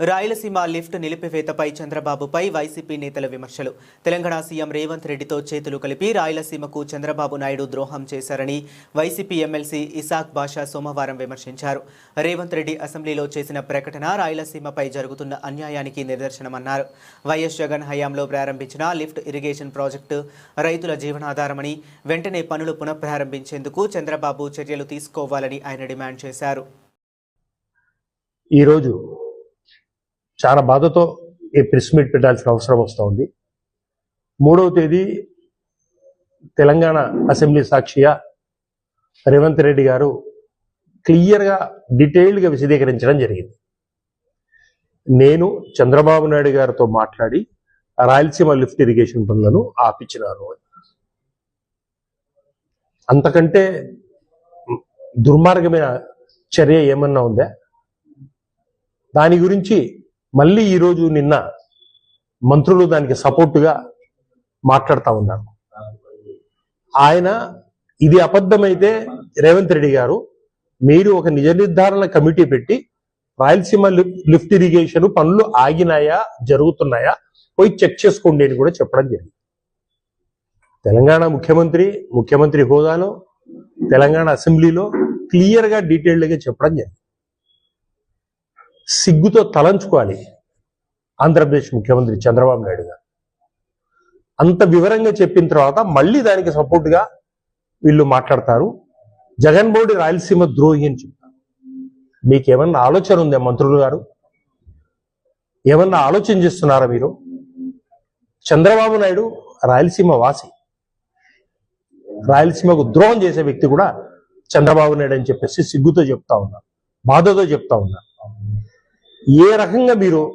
Rayalaseema lift నిలిపివేతపై చంద్రబాబుపై YCP నేతల విమర్శలు. తెలంగాణ సీఎం రేవంత్ రెడ్డితో చేతులు కలిపి రాయలసీమకు చంద్రబాబు నాయుడు ద్రోహం చేశారని వైసీపీ ఎమ్మెల్సీ ఇసాక్ బాషా సోమవారం విమర్శించారు. రేవంత్ రెడ్డి అసెంబ్లీలో చేసిన ప్రకటన రాయలసీమపై జరుగుతున్న అన్యాయానికి నిదర్శనమన్నారు. వైఎస్ జగన్ హయాంలో ప్రారంభించిన లిఫ్ట్ ఇరిగేషన్ ప్రాజెక్టు రైతుల జీవనాధారమని వెంటనే పనులు పునఃప్రారంభించేందుకు చంద్రబాబు చర్యలు తీసుకోవాలని ఆయన డిమాండ్ చేశారు. ఈరోజు చాలా బాధతో ఈ ప్రెస్ మీట్ పెట్టాల్సిన అవసరం వస్తూ ఉంది. మూడవ తేదీ తెలంగాణ అసెంబ్లీ సాక్షిగా రేవంత్ రెడ్డి గారు క్లియర్గా డీటెయిల్డ్గా విశదీకరించడం జరిగింది. నేను చంద్రబాబు నాయుడు గారితో మాట్లాడి రాయలసీమ లిఫ్ట్ ఇరిగేషన్ పనులను ఆపించినాను అంతకంటే దుర్మార్గమైన చర్య ఏమన్నా ఉందా? దాని గురించి మళ్ళీ ఈరోజు నిన్న మంత్రులు దానికి సపోర్టుగా మాట్లాడుతూ ఉన్నారు. ఆయన ఇది అబద్ధమైతే రేవంత్ రెడ్డి గారు మీరు ఒక నిజ నిర్ధారణ కమిటీ పెట్టి రాయలసీమ లిఫ్ట్ ఇరిగేషన్ పనులు ఆగినాయా జరుగుతున్నాయా పోయి చెక్ చేసుకోండి అని కూడా చెప్పడం జరిగింది. తెలంగాణ ముఖ్యమంత్రి ముఖ్యమంత్రి హోదాలో తెలంగాణ అసెంబ్లీలో క్లియర్గా డీటెయిల్డ్గా చెప్పడం జరిగింది. సిగ్గుతో తలంచుకోవాలి. ఆంధ్రప్రదేశ్ ముఖ్యమంత్రి చంద్రబాబు నాయుడు గారు. అంత వివరంగా చెప్పిన తర్వాత మళ్ళీ దానికి సపోర్ట్గా వీళ్ళు మాట్లాడతారు. జగన్మోహన్ రెడ్డి రాయలసీమ ద్రోహి అని చెప్తారు. మీకేమన్నా ఆలోచన ఉందా మంత్రులు గారు? ఏమన్నా ఆలోచన చేస్తున్నారా మీరు? చంద్రబాబు నాయుడు రాయలసీమ వాసి. రాయలసీమకు ద్రోహం చేసే వ్యక్తి కూడా చంద్రబాబు నాయుడు అని చెప్పేసి సిగ్గుతో చెప్తా ఉన్నారు. బాధతో చెప్తా ఉన్నారు. ఏ రకంగా మీరు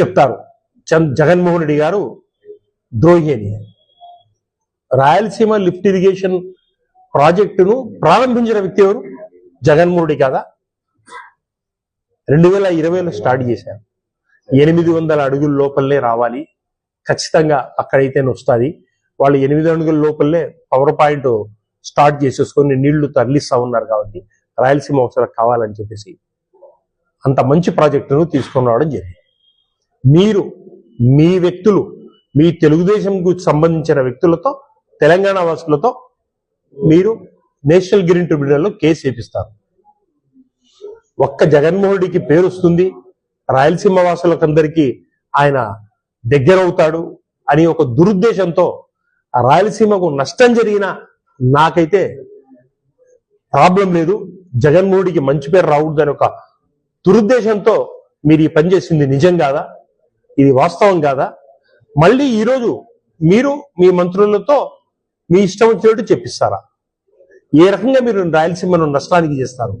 చెప్తారు? జగన్మోహన్ రెడ్డి గారు ద్రోహి అని. రాయలసీమ లిఫ్ట్ ఇరిగేషన్ ప్రాజెక్టును ప్రారంభించిన వ్యక్తి ఎవరు? జగన్మోహన్ రెడ్డి కాదా? రెండు వేల ఇరవైలో స్టార్ట్ చేశారు. ఎనిమిది వందల అడుగుల లోపలనే రావాలి. ఖచ్చితంగా అక్కడైతే వస్తుంది. వాళ్ళు ఎనిమిది అడుగుల లోపలనే పవర్ పాయింట్ స్టార్ట్ చేసేసుకొని నీళ్ళు తరలిస్తా ఉన్నారు కాబట్టి రాయలసీమ అవసరం కావాలని చెప్పేసి అంత మంచి ప్రాజెక్టును తీసుకున్నాడని రావడం జరిగింది మీరు మీ వ్యక్తులు మీ తెలుగుదేశంకు సంబంధించిన వ్యక్తులతో తెలంగాణ వాసులతో మీరు నేషనల్ గ్రీన్ ట్రిబ్యునల్లో కేసు వేపిస్తారు. ఒక్క జగన్మోహన్ రెడ్డికి పేరు వస్తుంది రాయలసీమ వాసులకందరికీ ఆయన దగ్గరవుతాడు అని ఒక దురుద్దేశంతో రాయలసీమకు నష్టం జరిగినా నాకైతే ప్రాబ్లం లేదు జగన్మోహన్కి మంచి పేరు రావద్దని ఒక దురుద్దేశంతో మీరు ఈ పని చేసింది నిజం కాదా? ఇది వాస్తవం కాదా? మళ్ళీ ఈరోజు మీరు మీ మంత్రులతో మీ ఇష్టం వచ్చినట్టు చెప్పిస్తారా? ఏ రకంగా మీరు రాయలసీమను నష్టానికి చేస్తారు?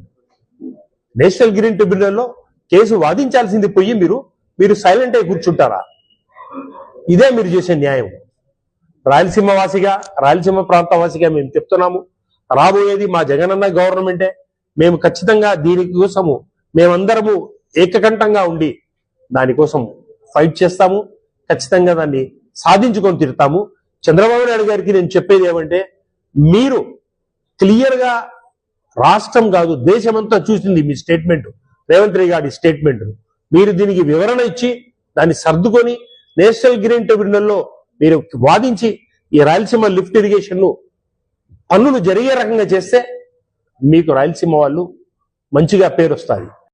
నేషనల్ గ్రీన్ ట్రిబ్యునల్లో కేసు వాదించాల్సింది పోయి మీరు మీరు సైలెంట్ అయి కూర్చుంటారా? ఇదే మీరు చేసే న్యాయం. రాయలసీమ వాసిగా రాయలసీమ ప్రాంత వాసిగా మేము చెప్తున్నాము రాబోయేది మా జగనన్న గవర్నమెంటే. మేము ఖచ్చితంగా దీనికోసము మేమందరము ఏకకంఠంగా ఉండి దానికోసం ఫైట్ చేస్తాము. ఖచ్చితంగా దాన్ని సాధించుకొని తిరుతాము. చంద్రబాబు నాయుడు గారికి నేను చెప్పేది ఏమంటే మీరు క్లియర్గా రాష్ట్రం కాదు దేశమంతా చూసింది మీ స్టేట్మెంట్ రేవంత్ రెడ్డి గారి స్టేట్మెంట్ మీరు దీనికి వివరణ ఇచ్చి దాన్ని సర్దుకొని నేషనల్ గ్రీన్ ట్రిబ్యునల్లో మీరు వాదించి ఈ రాయలసీమ లిఫ్ట్ ఇరిగేషన్ పనులు జరిగే రకంగా చేస్తే మీకు రాయలసీమ వాళ్ళు మంచిగా పేరు వస్తుంది